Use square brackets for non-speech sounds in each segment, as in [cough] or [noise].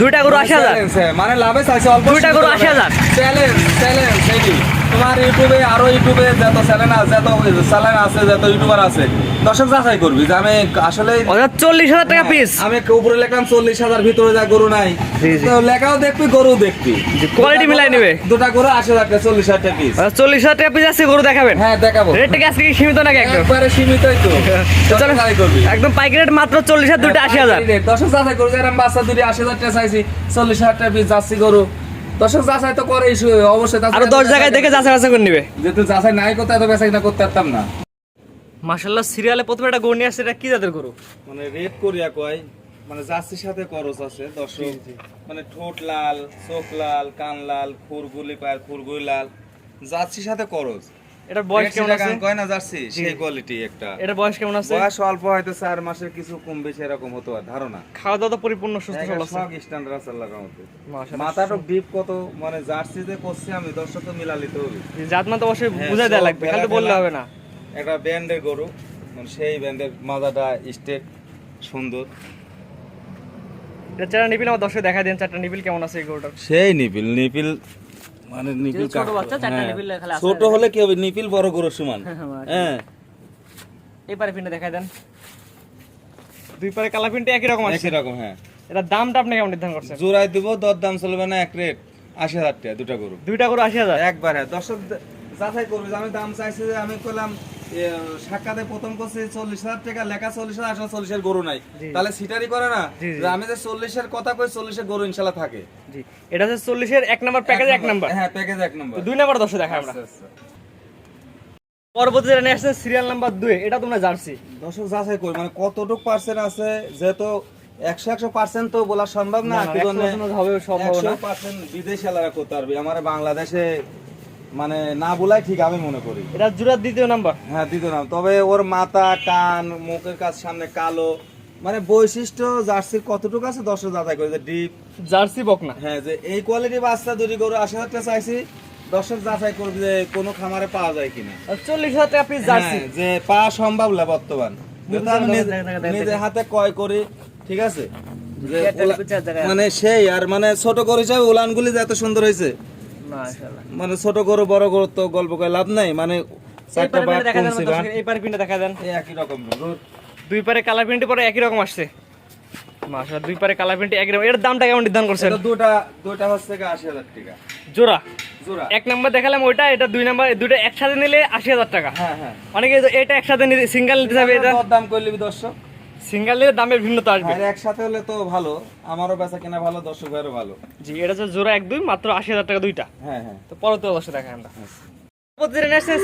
দুইটা গরু আশি হাজার। Challenge, হ্যাঁ, মানে লাভে চাইছে অল্প দুইটা গরু 80,000 চ্যালেঞ্জ চ্যালেঞ্জ সেইটি তোমার ইউটিউবে আরও ইউটিউবে যত চ্যানেল আছে যত চ্যানেল আছে যত ইউটিউবার আছে দর্শক যাচাই করবি যে আমি আসলে চল্লিশ হাজার টাকা পিস আমি উপরে লেখলাম চল্লিশ হাজার ভিতরে যা গরু নাই। লেখাও দেখবি গরু দেখবি। quality মিলাই নিবে। দুটা গরু আশি হাজার টাকা চল্লিশ হাজার টাকা পিস চল্লিশ হাজার টাকা পিস আছে গরু দেখাবেন। হ্যাঁ দেখাবো। রেটটা কি আজকে সীমিত নাকি একদম? একবারে সীমিতই তো। [laughs] চলো, করবি। একদম পাইকারি রেট মাত্র চল্লিশ হাজার দুটো আশি হাজার। দর্শক যাচাই করবি এরকম বাচ্চা দুটি আশি হাজার টাকা চাইছি চল্লিশ হাজার টাকা পিস যাচ্ছি গরু। দর্শক যাচাই তো করে অবশ্যই তাছাড়া আরও দশ জায়গায় দেখে যাচাই বাছাই করে নিবে। যেহেতু যাচাই নাই করতে এত বেচা কিনা করতে পারতাম না। মাশাল্লাহ সিরিয়ালে প্রথমে একটা গরু নিয়ে আসছে এটা কি জাতের গরু? মানে রেড করিয়া কয় মানে জার্সির সাথে করস আছে দর্শক। মানে ঠোঁট লাল চোখ লাল কান লাল খুরগুলি পায়ের খুরগুলি লাল জার্সির সাথে করস এটার বয়স কেমন আছে? কয় না জার্সি সেই কোয়ালিটি একটা। বয়স কেমন আছে? বয়স অল্প হয়তো চার মাসের কিছু কম বেশি এরকম হতো ধারণা। খাওয়া দাওয়া পরিপূর্ণ সুস্থ সবল আছে সব স্ট্যান্ডার্ড আছে আল্লাহর রহমতে। মাথাটা ডিপ কত মানে করছি আমি দর্শক তো মিলা হবে। তো অবশ্যই হ্যাঁ, লাগবে খালি বললে হবে না। একটা ব্যান্ডের গরু মানে সেই ব্যান্ডের মাথাটা স্টেট সুন্দর। এটা চারটা নিপিল আমার দর্শক দেখা দেন চারটা নিপিল কেমন আছে এই গরুটার? সেই নিপিল নিপিল মানে নিপিল ছোট বাচ্চা, চারটা হ্যাঁ। নিপিল খালি আছে। ছোট হলে কি হবে? নিপিল বড় গরুর সমান। হ্যাঁ এবারে পিনটা দেখাই দেন। দুই পারে কালা পিনটা একই রকম আছে একই রকম হ্যাঁ। এটা দামটা আপনি কেমন নির্ধারণ করছেন? জোড়ায় দিব দর দাম চলবে না এক রেট আশি হাজার টাকা দুটা গরু। দুইটা গরু আশি হাজার? একবার হ্যাঁ দর্শক যাচাই করবে আমি দাম চাইছি যে আমি করলাম এ, সাক্ষাতে প্রথম করছি চল্লিশ হাজার টাকা লেখা চল্লিশ হাজার আসলে চল্লিশের গরু নাই। তাহলে সিটারি করে না? আমি যে চল্লিশের কথা কই চল্লিশের গরু ইনশাল্লাহ থাকে। জি। এটা হচ্ছে চল্লিশের এক নাম্বার প্যাকেজ এক নাম্বার। হ্যাঁ প্যাকেজ এক নম্বর। দুই নাম্বার দর্শক দেখা আমরা। আচ্ছা, আচ্ছা। পরবর্তী যেটা নিয়ে আসছে সিরিয়াল নাম্বার দুই। এটা তোমরা জার্সি দর্শক যাচাই করি মানে কতটুক পার্সেন্ট আছে যেহেতু একশো একশো পার্সেন্ট তো বলা সম্ভব না না, না, কি জন্যে 100% হবে সম্ভব না। 100% বিদেশি করতে পারবি। আমার বাংলাদেশে মানে না বলাই ঠিক আমি মনে করি। এটা জুরার দ্বিতীয় নাম্বার। হ্যাঁ দিত না তবে ওর মাথা কান মুখের কাছ সামনে কালো। মানে বৈশিষ্ট্য জার্সির কতটুকু আছে দর্শক যাচাই করে যে ডিপ জার্সি বকনা হ্যাঁ যে এই কোয়ালিটি বাচ্চা দুটি গরু আশি হাজার টাকা চাইছি দর্শক যাচাই করবে যে কোনো খামারে পাওয়া যায় কিনা। চল্লিশ হাজার টাকা পিস জার্সি। হ্যাঁ, যে পাওয়া সম্ভব না বর্তমান। নিজের হাতে ক্রয় করি ঠিক আছে? মানে সেই আর মানে ছোট গরু হিসাবে উলানগুলি যে এত সুন্দর হয়েছে মানে ছোট গরু বড় গরু তো গল্প করে লাভ নাই মানে দুই পারে কালার প্রিন্ট পরে একই রকম আসছে। দুই পারে কালার প্রিন্ট একই রকম। এর দামটা কেমন নির্ধারণ করছে দুটা দুটা হচ্ছে 80000 টাকা। জোড়া? এক নাম্বার দেখালাম ওইটা এটা দুই নাম্বার দুইটা একসাথে নিলে 80000 টাকা। হ্যাঁ হ্যাঁ। অনেকে এটা একসাথে নিলে সিঙ্গেল নিতে হবে এটা দাম করলে 1000 সিঙ্গেলের দামের ভিন্নতা আসবে। একসাথে হলে তো ভালো আমারও বেচা কেনা ভালো দর্শক ভালো। জি এটা জোড়া এক দুই মাত্র আশি হাজার টাকা দুইটা। হ্যাঁ হ্যাঁ। তো পরে তো অবশ্যই দেখা আমরা।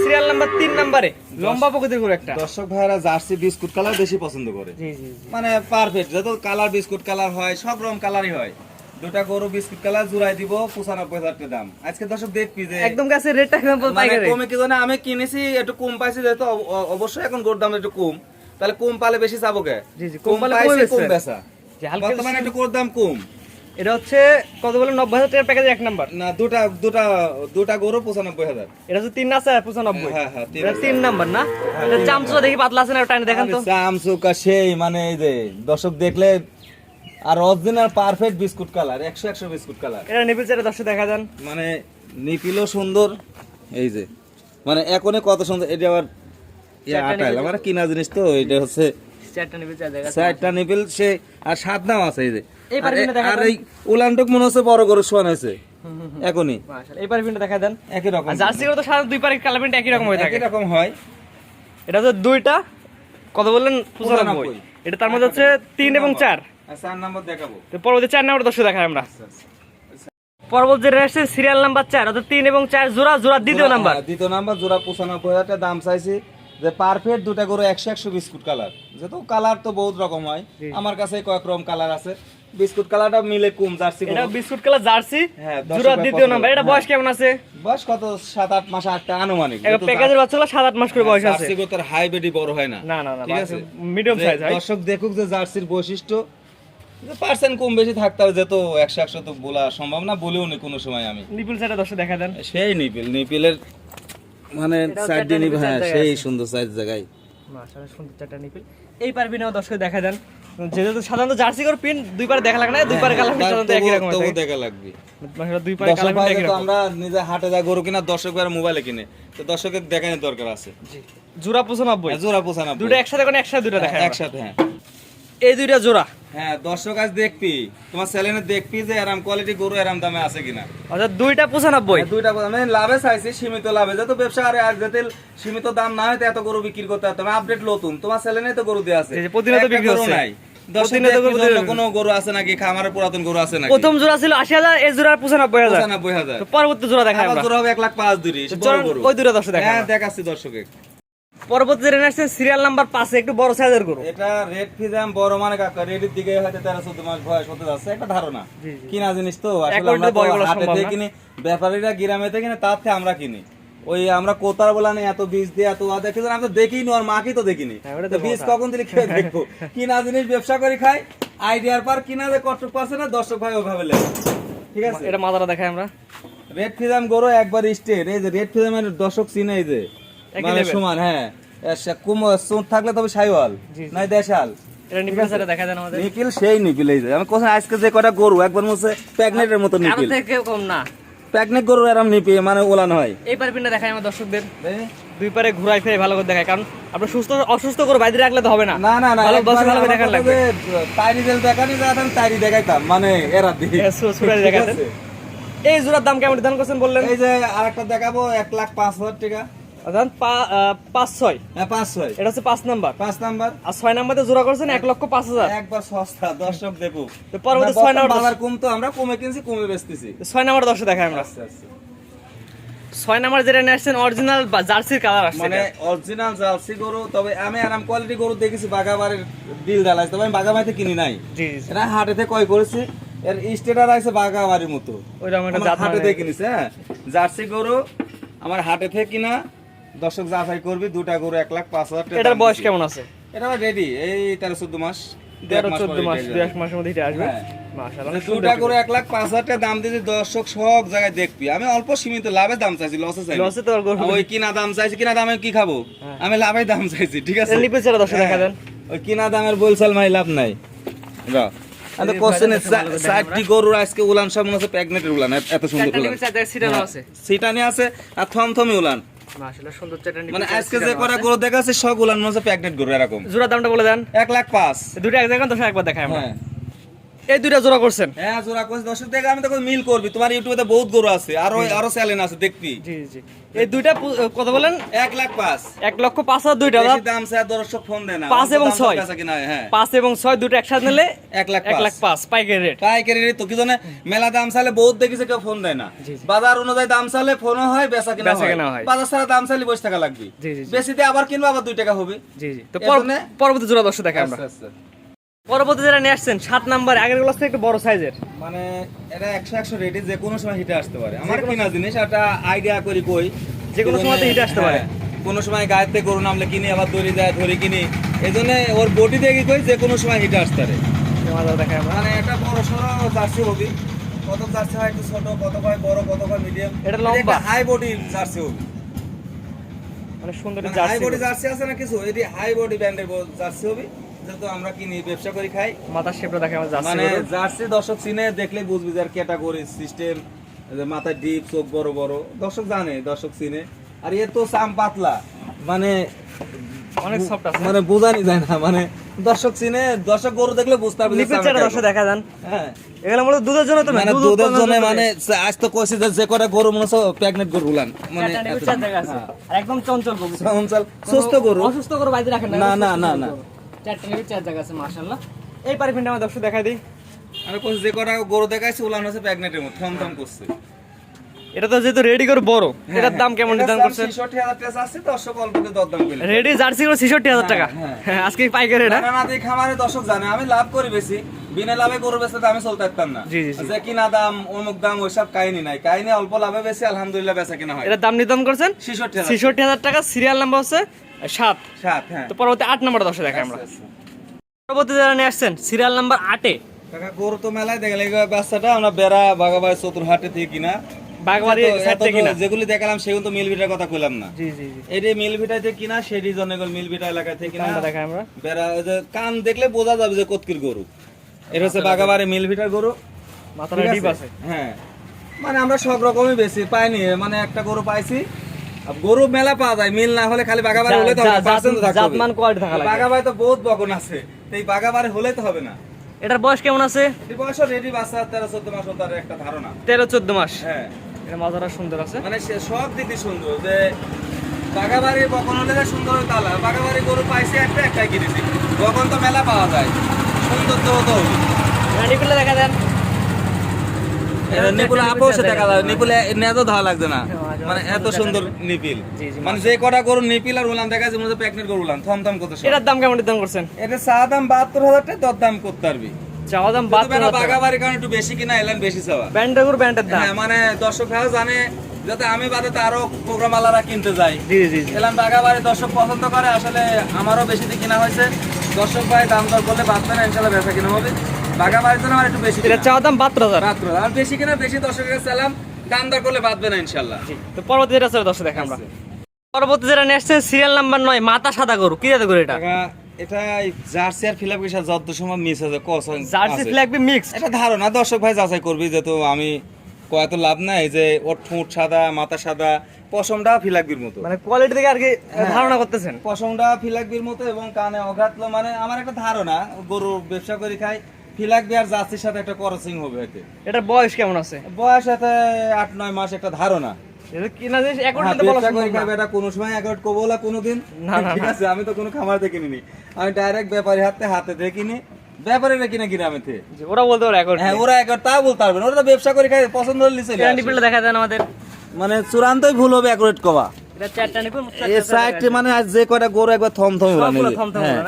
সিরিয়াল নাম্বার লম্বা একটা। দর্শক ভাইরা জার্সি বিস্কুট কালার বেশি পছন্দ করে। জি জি মানে পারফেক্ট যত কালার বিস্কুট কালার হয় সব রকম কালারই হয়। দুটা গরু বিস্কুট কালার জোড়াই দিব পঁচানব্বই হাজার টাকা দাম। আজকে দর্শক দেখবি যে একদম কাছে রেটটা মানে কমে কি জানে আমি কিনেছি একটু কম পাইছি যেহেতু অবশ্যই এখন গরুর দাম একটু কম। তাহলে কম পালে বেশি চাবো কে? কম কম পালে পাইছি কমে কম বেচা। বর্তমানে একটু গরুর দাম কম? এটা হচ্ছে কত বলে নব্বই হাজার টাকার প্যাকেজ এক নাম্বার। না দুটা দুটা দুটা গরু পঁচানব্বই হাজার। এটা হচ্ছে তিন আছে পঁচানব্বই। হ্যাঁ, হ্যাঁ, তিন নাম্বার না? এটা চামচা দেখি পাতলা আছে না টাইনে দেখেন তো। চামচুকা সেই মানে এই যে দর্শক দেখলে আর অরিজিনাল পারফেক্ট বিস্কুট কালার একশো একশো বিস্কুট কালার এটা নিপিল চারে দশে দেখা যান। মানে নিপিলও সুন্দর এই যে। মানে এখনই কত সুন্দর এটা আবার আটাইল আমার কিনা জিনিস তো এটা হচ্ছে চারটা নিপিল চার দেখা চারটা নিপিল সে আর সাত নাম আছে এই যে। আর- কিনা দেখা আর দেন। এই উলানটুক মনে হচ্ছে বড় গরু শোয়ান হয়েছে। এখনই। এই পারে দেখা দেন। একই রকম। জার্সি তো সারা দুই পারে কালার একই রকম হয়ে থাকে। একই রকম হয়। এটা হচ্ছে দুইটা কত বললেন পঁচানব্বই। পঁচানব্বই। এটা তার মধ্যে হচ্ছে তিন এবং চার। চার নম্বর দেখাবো। তো পরবর্তী চার নাম্বার দশে দেখাই আমরা। পরবর্তী যেটা আসছে সিরিয়াল নাম্বার চার অর্থাৎ তিন এবং চার জোড়া জোড়া দ্বিতীয় নাম্বার। হ্যাঁ, দ্বিতীয় নাম্বার জোড়া পঁচানব্বই হাজার দাম চাইছি। যে পারফেক্ট দুটা গরু একশো একশো বিস্কুট কালার যেহেতু কালার তো বহুত রকম হয় আমার কাছে কয়েক রকম কালার আছে। বিস্কুট কালারটা মিলে কম জার্সি এটা বিস্কুট কালার জার্সি? হ্যাঁ, জোড়া দ্বিতীয় নাম্বার। এটা হ্যাঁ। বয়স কেমন আছে? বয়স কত? সাত আট মাস আটটা আনুমানিক। একটা প্যাকেজের বাচ্চাগুলো মাস করে বয়স আছে। জার্সি গরু হাই বেডি বড় হয় না। না না ঠিক আছে? মিডিয়াম সাইজ হয়। দর্শক দেখুক যে জার্সির বৈশিষ্ট্য পার্সেন্ট কম বেশি থাকতে হবে যেহেতু একশো একশো তো বলা সম্ভব না বলেও নি কোনো সময় আমি। নিপুল সাইডে দশে দেখা দেন। সেই নিপিল নিপিলের মানে সাইড হ্যাঁ সেই সুন্দর সাইজ জায়গায়। মাশাআল্লাহ সুন্দর চারটা নিপিল এই পারবি না দর্শক দেখা দেন। যেহেতু সাধারণত জার্সি করে প্রিন্ট দুই পারে দেখা লাগে না দুই পারে কালার সাধারণত একই রকম তবু দেখা লাগবে। মাশাআল্লাহ দুই পারে কালার একই রকম। আমরা নিজে হাটে যা গরু কিনা দর্শক ভাই মোবাইলে কিনে। তো দর্শকের দেখানোর দরকার আছে। জি। জোড়া 95 হ্যাঁ, জোড়া পোষানা দুটো একসাথে কোন একসাথে দুটো দেখায় একসাথে হ্যাঁ। এই দুইটা জোড়া? হ্যাঁ দর্শক আজ দেখবি তোমার চ্যানেলে দেখবি যে এরাম কোয়ালিটি গরু এরাম দামে আছে কিনা। অর্থাৎ দুইটা 95 হ্যাঁ, দুইটা আমি লাভে চাইছি সীমিত লাভে। যত ব্যবসা আর আর যাতে সীমিত দাম না হয় তো এত গরু বিক্রি করতে হবে আপডেট নতুন। তোমার চ্যানেলে তো গরু দেওয়া আছে। প্রতিনিয়ত বিক্রি হচ্ছে। নাই। প্রথম জোড়া ছিল 80000 এই জোড়া 95000 পঁচানব্বই হাজার। পরবর্তী জোড়া হবে এক লাখ পাঁচ দুরি ওই দুটো দর্শক দেখাই হ্যাঁ। দেখাচ্ছি দর্শকে। পরবর্তী যেটা সিরিয়াল নাম্বার 5 একটু বড় সাইজের গরু। এটা রেড ফিজাম বড় মানে কাকা রেডির দিকে হয়তো তেরো চোদ্দ মাস বয়স হতে যাচ্ছে একটা ধারণা। কিনা জিনিস তো আসলে আমরা হাটে থেকে কিনি ব্যাপারীরা গ্রামেতে কিনে তার থেকে আমরা কিনি। ওই আমরা কোতার বলা নেই এত বীজ দিয়ে এত আদা আমি তো দেখিনি ওর মাকেই তো দেখিনি। হ্যাঁ, বীজ কখন দিলে খেয়ে দেখব? [laughs] কিনা জিনিস ব্যবসা করে খাই আইডিয়ার পর কিনা যে কষ্ট পাচ্ছে না দর্শক ভাই ওইভাবে লেগে ঠিক আছে? এটা মাথাটা দেখাই আমরা। রেড ফিজাম গরু একবার স্টেট এই যে রেড ফিজামের দর্শক চিনে এই যে। মানে সমান হ্যাঁ। কুম থাকলে তবে সাইওয়াল। নাই দেশাল সেই এই আমি কোথায় আজকে যে কটা গরু একবার মধ্যে প্যাগনেটের মতো কম না। গরু এরম নিপি মানে ওলান হয়। এই পারে পিনটা দেখাই আমার দর্শকদের। দুই পারে ঘুরাই ফিরে ভালো করে দেখায় কারণ আমরা সুস্থ অসুস্থ করে বাইরে রাখলে তো হবে না। না না না ভালো দর্শক ভালো করে দেখার লাগবে। তাইরি জেল দেখানি তাইরি দেখাইতাম মানে এরা সু- সুরাই ঠিক এই জোড়ার দাম কেমন নির্ধারণ করছেন বললেন? এই যে আরেকটা দেখাবো এক লাখ পাঁচ হাজার টাকা। অর্থাৎ পাঁচ ছয়। হ্যাঁ পাঁচ ছয়। এটা হচ্ছে পাঁচ নাম্বার। পাঁচ নাম্বার। আর ছয় নাম্বারে জোড়া করছেন এক লক্ষ পাঁচ হাজার। একবার সস্তা দর্শক দেখো তো পরবর্তী ছয় নাম্বার বাজার কম তো আমরা কমে কিনছি কমে বেচতেছি। ছয় নাম্বার দর্শক দেখাই আমরা। আচ্ছা আচ্ছা। ছয় নাম্বার যেটা নিয়ে অরিজিনাল জার্সির কালার আসছে মানে অরিজিনাল জার্সি গরু তবে আমি আরাম কোয়ালিটি গরু দেখেছি বাগাবাড়ির তবে আমি বাগাবাড়িতে কিনি নাই। এটা হাটেতে কয় করেছি এর স্টেটার আছে বাগাবাড়ির মতো। ওইরকম একটা হাটে মানে- কিনিছে হ্যাঁ। জার্সি গরু আমার হাটে থেকে কিনা দর্শক যাচাই করবি দুটা গরু এক লাখ পাঁচ হাজার এটার বয়স কেমন আছে? এটা রেডি এই তেরো চোদ্দ মাস তেরো চোদ্দ মাস যাবে। এক মাসের মধ্যে এটা আসবে? হ্যাঁ। মাশাআল্লাহ যে অনেক সুন্দর দুটা করে এক লাখ পাঁচ হাজার টাকা দাম দিয়েছি দর্শক সব জায়গায় দেখবি। আমি অল্প সীমিত লাভের দাম চাইছি লসে চাই লসে তো ওই কিনা দাম চাইছি কিনা দামে কি খাব? হ্যাঁ। আমি লাভের দাম চাইছি ঠিক আছে? লিপে ছেড়ে দর্শক দেখা দেন। ওই কিনা দামের বলছাল মাই লাভ নাই। রা আমি কোশ্চেন চারটি গরুর আজকে উলান সব মনে হচ্ছে প্যাগনেটের উলান এত- এত সুন্দর উলান। লিপে চার জায়গায় ছিটানো আছে। সেটা আছে আর থমথমি উলান। মাশাআল্লাহ সুন্দর মানে আজকে যে। গরু দেখাচ্ছে সব গুলান মধ্যে প্যাকেট প্যাগনেট গরু এরকম। জোড়া দামটা বলে দেন। এক লাখ পাঁচ। দুটো এক জায়গায় দশ একবার দেখায় আমরা। হ্যাঁ। এই দুইটা জোড়া করছেন? হ্যাঁ জোড়া কোচ দর্শক দেখে আমি তো মিল করবি। তোমার ইউটিউবে তো বহুত গরু আছে। আরও আরও চ্যানেল আছে দেখবি। জি জি। এই দুইটা কত বলেন? এক লাখ পাঁচ। এক লক্ষ পাঁচ দুইটা দাম স্যার দর্শক ফোন দেয় না। পাঁচ এবং ছয়। হয়, হ্যাঁ। পাঁচ এবং ছয় দুটো একসাথে নিলে [laughs] এক লাখ এক লাখ পাঁচ। পাইকারি রেট পাইকারি রেট তো কি জানে? মেলা দাম চালে বহুত দেখিছে কেউ ফোন দেয় না। বাজার অনুযায়ী দাম চালে ফোনও হয় বেচা কিনা হয়। হয়। বাজার ছাড়া দাম চাইলে বসে টাকা লাগবে। জি, জি, জি। বেশি দিয়ে আবার কিনবো আবার দুই টাকা হবে। জি জি। তো পরবর্তী জোড়া দর্শক দেখা আমরা। আচ্ছা, আচ্ছা। পরবর্তী যেটা নিয়ে আসছেন সাত নাম্বার আগেরগুলো থেকে একটু বড় সাইজের। মানে এটা একশো একশো রেটে যে কোনো সময় হিটে আসতে পারে। আমার কিনা জিনিস একটা আইডিয়া করি কই। যে কোনো সময়তে হিটে আসতে পারে। হ্যাঁ, কোনো সময় গায়ের থেকে গরু নামলে কিনি আবার দড়ি যায় ধরে কিনি। এই জন্য ওর বডি দেখি কই যে কোনো সময় হিটে আসতে পারে। মানে এটা বড় সড়ো জার্সি হবি কত জার্সি হয় একটু ছোট কত হয় বড় কত হয় মিডিয়াম এটা লম্বা। হাই বডি জার্সি হবি মানে সুন্দর হাই বডি। জার্সি আছে না কিছু? এটি হাই বডি ব্র্যান্ডের জার্সি হবি যেহেতু আমরা কিনি ব্যবসা করি খাই? মাথার শেপটা দেখাই আমরা জার্সি মানে জার্সি দর্শক চিনে দেখলে বুঝবি যে ক্যাটাগরি সিস্টেম মাথায় ডিপ চোখ বড় বড়। দর্শক জানে দর্শক চিনে। আর এ তো চাম পাতলা। মানে অনেক সফট আছে। মানে বোঝানি যায় না মানে দর্শক চিনে দর্শক গরু দেখলে বুঝতে পারবে যে লিপির চামড়া চারটা কেমন। দর্শক দেখা যান। হ্যাঁ। এগুলো মূলত দুধের জন্য তো মানে দুধের জন্য জন্য। মানে আজ তো কইছি যে যে কটা গরু মনে হচ্ছে প্রেগনেন্ট গরু মানে হ্যাঁ। আর একদম চঞ্চল গরু। অঞ্চল সুস্থ গরু। অসুস্থ গরু বাইরে রাখেন না, না, না, না। চারটা লিপির চার জায়গা আছে মাশাআল্লাহ। এই পারফিনটা আমার দর্শক দেখাই দিই। আমি যে কটা গরু দেখাইছি উলান হচ্ছে প্রেগনেন্টের মতো থম থম করছে। এটা তো যেহেতু রেডি করে বড় হ্যাঁ, এটার দাম কেমন নির্ধারণ করছেন? ছেষট্টি হাজার টাকা আছে দর্শক অল্প দরদাম রেডি জার্সি করে ছেষট্টি হাজার টাকা? হ্যাঁ, হ্যাঁ। আজকে পাইকারি এটা। না না দিয়ে খামারে দর্শক জানে আমি লাভ করি বেশি। বিনা লাভে গরু বেচতে তো আমি চলতে পারতাম না। জি, জি, জি। যে কিনা দাম অমুক দাম ওইসব কাহিনী নাই। কাহিনী অল্প লাভে বেশি আলহামদুলিল্লাহ বেচা কিনা হয়। এটার দাম নির্ধারণ করছেন? ছেষট্টি হাজার ছেষট্টি হাজার টাকা। সিরিয়াল নাম্বার হচ্ছে সাত। সাত হ্যাঁ। তো পরবর্তী আট নাম্বার দশে দেখাই আমরা। আচ্ছা, আচ্ছা। পরবর্তী যারা নিয়ে আসছেন সিরিয়াল নাম্বার আটে। কাকা গরু তো মেলায় দেখলে বাচ্চাটা আমরা বেড়া বাগাবাই চতুর হাটে থেকে কিনা কিনা। যেগুলি দেখালাম সেগুলো তো মিল কথা কইলাম না। জি জি জি। এটি মিল ভিটাতে কিনা সেই রিজনে মিল এলাকা থেকে কিনা। দেখাই আমরা। বেড়া কান দেখলে বোঝা যাবে যে কতকির গরু। এটা হচ্ছে বাগাবাড়ি মিল ভিটার গরু। মাথাটা ডিপ আছে? আছে। হ্যাঁ। মানে আমরা সব রকমই বেশি পাইনি। মানে একটা গরু পাইছি গরু মেলা পাওয়া যায় মিল না হলে খালি বাগাবাড়ি হলে তো। জাতমান থাকা। বাগাবাড়ি তো বহুত বকন আছে এই বাগাবাড়ি হলে তো হবে না। এটার বয়স কেমন আছে? বয়স রেডি বাচ্চা তেরো চোদ্দ মাস তার একটা ধারণা। তেরো চোদ্দ মাস? হ্যাঁ। এটা মাথাটা সুন্দর আছে। মানে সব দিক দিয়ে সুন্দর যে বাগাবাড়ি বকন হলে সুন্দর তালা বাগাবাড়ি গরু পাইছি একটা একটাই কিনেছি। বকন তো মেলা পাওয়া যায়। সুন্দর তো হতো। দেখা দেন নিপুল আপও সে দেখা যায় নিপুলে নেজও ধাওয়া লাগছে না। মানে এত সুন্দর নিপিল। জি, জি, মানে যে কটা গরু নিপিল আর উলান দেখা যাচ্ছে প্যাকনেট গরু উলান। থম থম করতে এটার দাম কেমন দাম করছেন? এটা চা দাম বাহাত্তর হাজার টাকা দর দাম করতে পারবি চাওয়া দাম বাদ বাদ বাগাবাড়ি কারণ একটু বেশি কিনা এলাম বেশি চাওয়া। ব্যান্ডেরগুলো ব্যান্ডের দাম। হ্যাঁ মানে দর্শক ভাই জানে যাতে আমি বাদে আরও প্রোগ্রাম আলারা কিনতে যাই। জি জি জি। এলাম বাগাবাড়ি দর্শক পছন্দ করে আসলে আমারও বেশি দিয়ে কিনা হয়েছে। দর্শক ভাই দাম দর করলে বাঁচবে না ইনশাল্লাহ বেচা কিনা হবে। বাগাবাড়ির জন্য আমার একটু বেশি এটা চাওয়া দাম বাহাত্তর হাজার। রাত্র আর বেশি কিনা বেশি দর্শকের চালাম দাম দর করলে না ইনশাল্লাহ। তো পরবর্তী যেটা দর্শক দেখা আমরা। পরবর্তী যেটা নেক্সট সিরিয়াল নাম্বার নয় মাথা সাদা গরু। কি জাতের গরু এটা? এটা জার্সি আর যত সময় জার্সি। মিক্স এটা ধারণা দর্শক ভাই যাচাই করবি যেহেতু আমি কয় তো লাভ নাই যে ওর ঠোঁট সাদা মাথা সাদা পশমটা ফিলাকবির মতো। মানে কোয়ালিটি থেকে আর কি ধারণা করতেছেন? পশমটা ফিলাকবির মতো এবং কানে অঘাতলো মানে আমার একটা ধারণা গরু ব্যবসা করে খাই ফিলাকবি আর জার্সির সাথে একটা করসিং হবে এতে। এটার বয়স কেমন আছে? বয়স এতে আট নয় মাস একটা ধারণা। কিনা জিনিস এখন হ্যাঁ, এটা কোনো সময় না, ঠিক আছে আমি তো কোনো খামার আমি ডাইরেক্ট ব্যাপারী হাতে হাতে ব্যাপারীরা কিনে ওরা বলতে হ্যাঁ তা। বলতে পারবে ওরা তো ব্যবসা করে খায় পছন্দ হলে দেখা দেন আমাদের। মানে চূড়ান্তই ভুল হবে কবা এই সাইডে মানে আজ যে কয়টা গরু একবার থম থম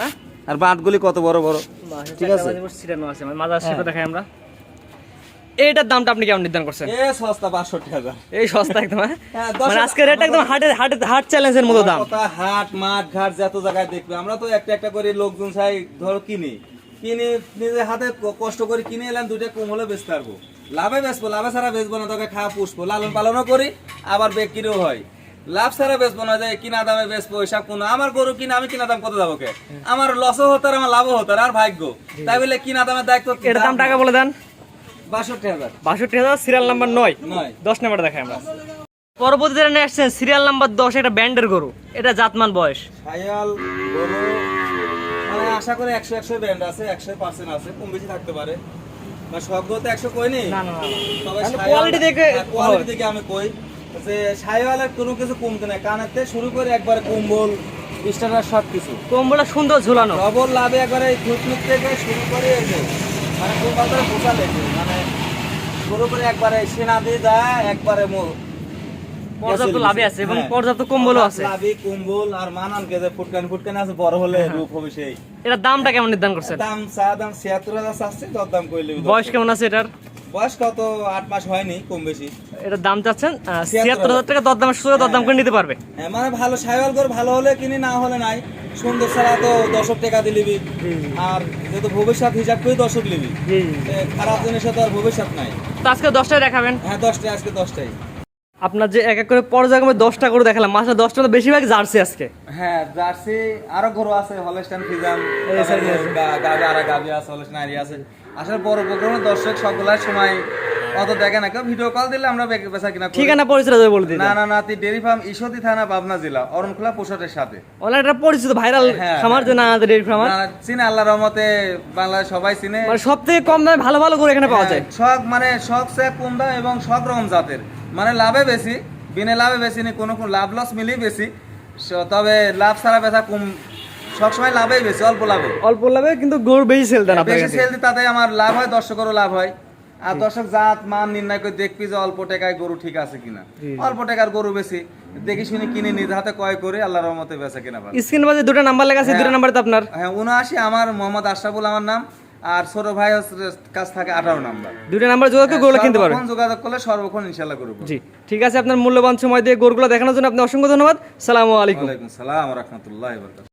না? আর বাঁটগুলি কত বড় বড়? ঠিক আছে। মানে মাজার শেপে দেখাই আমরা। এইটার দামটা আপনি কেমন নির্ধারণ করছেন? এ সস্তা এই সস্তা একদম হ্যাঁ? হ্যাঁ, মানে আজকে রেট একদম হাটে হাটে হাট চ্যালেঞ্জের মতো দাম। কথা হাট মাঠ ঘাট যত জায়গায় দেখবে আমরা তো একটা একটা করে লোকজন চাই ধরো কিনি। কিনে নিজে হাতে কষ্ট করে কিনে এলাম দুইটা কম হলে বেচতে পারব। লাভে বেচবো লাভে ছাড়া বেচবো না তোকে খাওয়া পুষবো। লালন পালনও করি আবার বিক্রিও হয়। লাভ ছাড়া বেচবো না যে কিনা দামে বেচবো এসব কোনো। আমার গরু কিনা আমি কিনা দাম কত যাব কে? আমার লসও হতো আর আমার লাভও হতো আর ভাগ্য। তাই বলে কিনা দামের দায়িত্ব এটার দাম টাকা বলে দেন। বাষট্টি হাজার। বাষট্টি হাজার সিরিয়াল নাম্বার নয়। নয়। দশ নাম্বার দেখাই আমরা। নিয়ে আসছেন সিরিয়াল নাম্বার দশ এটা ব্যান্ডের গরু। এটা জাতমান বয়স। সায়াল গরু মানে আশা করে একশো একশো ব্যান্ড আছে একশো পার্সেন্ট আছে কম বেশি থাকতে পারে। মানে সব গরু তো একশো কই নি না না quality দেখে- quality দেখে আমি কই। যে সাইওয়ালের কোনো কিছু কমতে নাই কানেতে শুরু করে একবারে কম্বল সব কিছু কম্বলটা সুন্দর ঝুলানো। ডবল লাভে একবারে থেকে শুরু করে মানে বাজারে বোঝা মানে শুরু করে একবারে সেনা দিয়ে যায় একবারে মো- পর্যাপ্ত লাভে আছে এবং হ্যাঁ। পর্যাপ্ত কম্বলও আছে। লাভি কম্বল আর মানান ফুটকান ফুটকান আছে বড় হলে রূপ হবে সেই। এটার দামটা কেমন নির্ধারণ করছেন? দাম চা দাম ছিয়াত্তর হাজার দর দাম করলে বয়স কেমন আছে এটার? বয়স কত? আট মাস হয়নি কম বেশি। এটার দাম চাচ্ছেন? ছিয়াত্তর হাজার। টাকা দরদামের সুযোগে দরদাম করে নিতে পারবে। হ্যাঁ, মানে ভালো সাইওয়াল করে ভালো হলে কিনি না হলে নাই। সুন্দর ছাড়া তো দশক টাকা দিলিবি আর যেহেতু ভবিষ্যৎ হিসাব করে দশক লিবি খারাপ জিনিসে তো আর ভবিষ্যৎ নাই। তো আজকে দশটায় দেখাবেন? হ্যাঁ দশটায় আজকে আপনার যে এক এক করে পর্যায়ক্রমে দশটা করে দেখালাম মাসে দশটা তো বেশিরভাগ জার্সি আজকে। হ্যাঁ জার্সি আরও গরু আছে হলস্টাইন ফিজাম সাইডে আছে। আছে। আসলে বড় প্রোগ্রামে দর্শক সবগুলাই সময় অত দেখে না। কেউ ভিডিও কল দিলে আমরা বেচা কিনা ঠিকানা পরিচয় দেবে বলে দিন না না নাতি ডেরি ফার্ম ঈশ্বরদী থানা পাবনা জেলা অরণখোলা পোশাটের সাথে। অনলাইন একটা পরিচিত ভাইরাল হ্যাঁ, খামার যে না ডেয়ারি খামার না, না, চিনে আল্লাহ রহমতে বাংলাদেশ সবাই চিনে। মানে সব থেকে কম দামে ভালো ভালো করে এখানে পাওয়া যায়। হ্যাঁ, শখ মানে শখ সে কম দাম এবং সব রকম জাতের। মানে লাভে বেশি বিনে লাভে বেশি নেই কোনো কোনো লাভ লস মিলেই বেশি তবে লাভ ছাড়া বেচা কম সবসময় লাভেই বেশি অল্প লাভে অল্প লাভে কিন্তু গরু বেশি সেল দেন আপনার বেশি সেল দিই তাতে আমার লাভ হয় দর্শকেরও লাভ হয়। আর দর্শক জাত মান নির্ণয় করে দেখবি যে অল্প টাকায় গরু ঠিক আছে কিনা। অল্প টাকার গরু বেশি দেখি শুনে কিনে নিজ হাতে ক্রয় করে আল্লাহর রহমতে বেচা কিনা ভালো স্ক্রিন বাজে দুটো নাম্বার লেখা আছে দুটো হ্যাঁ। নাম্বারে তো আপনার। হ্যাঁ উনআশি আমার মোহাম্মদ আশরাফুল আমার নাম। আর ছোট ভাই কাছ থাকে আঠারো নাম্বার দুটো নাম্বার যোগাযোগ করে গরুগুলো কিনতে পারবেন। যোগাযোগ করলে সর্বক্ষণ ইনশাল্লাহ করব জি ঠিক আছে আপনার মূল্যবান সময় দিয়ে গরুগুলো দেখানোর জন্য আপনি অসংখ্য ধন্যবাদ। সালামু আলাইকুম। ওয়ালাইকুম সালাম রহমতুল্লাহ